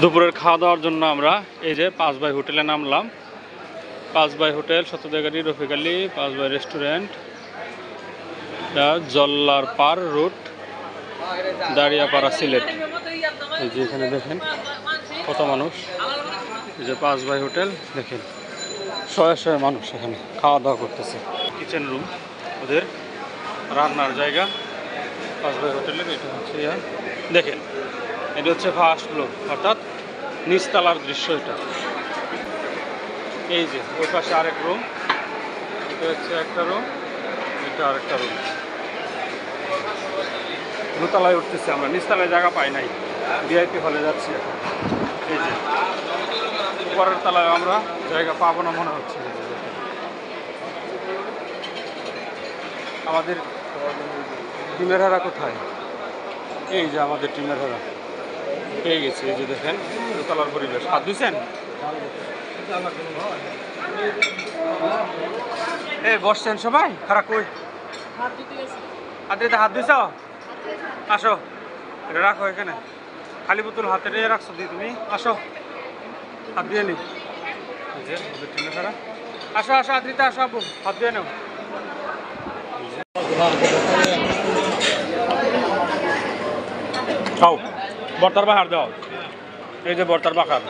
দুপুরের খাওয়া দাওয়ার জন্য আমরা এই যে পাঁচ বাই হোটেলে নামলাম। পাঁচ বাই হোটেল সত্যদেগারি রফিক আলী, পাঁচ বাই রেস্টুরেন্ট জল্লার পার রুট, দাঁড়িয়াপাড়া সিলেট। এই যে এখানে দেখেন, কত মানুষ। এই যে পাঁচ বাই হোটেল, দেখেন, শয়ে শয়ে মানুষ এখানে খাওয়া দাওয়া করতেছে। কিচেন রুম, ওদের রান্নার জায়গা। পাঁচ বাই হোটেলের, এটা হচ্ছে দেখেন এটা হচ্ছে ফার্স্ট ফ্লোর অর্থাৎ নিচতলার দৃশ্য এটা। এই যে, ওই পাশে আরেক রুম এটা হচ্ছে একটা রুম এটা আরেকটা রুম দোতলায় উঠতেছি আমরা, নিচতলায় জায়গা পাই নাই। ভিআইপি হলে যাচ্ছি এখন। এই যে, উপরের তলায় আমরা জায়গা পাবো না মনে হচ্ছে। আমাদের টিমের হারা কোথায়? এই যে, আমাদের টিমের হারা। পেয়ে গেছি, এই যে দেখেন, দোতলার পরিবেশ। হাত দিয়েছেন এই, বসছেন সবাই? খারাপ কই? হাত হাত দিছ আসো। এটা রাখো এখানে। খালি বোতল হাতে নিয়ে রাখছো দি তুমি। আসো। হাত দিয়ে নি আসো আসো, আদ্রিতা, আসো আপু। হাত দিয়ে নাও। খাও। বর্তার পাহার দাও। এই যে বর্তার বাহার।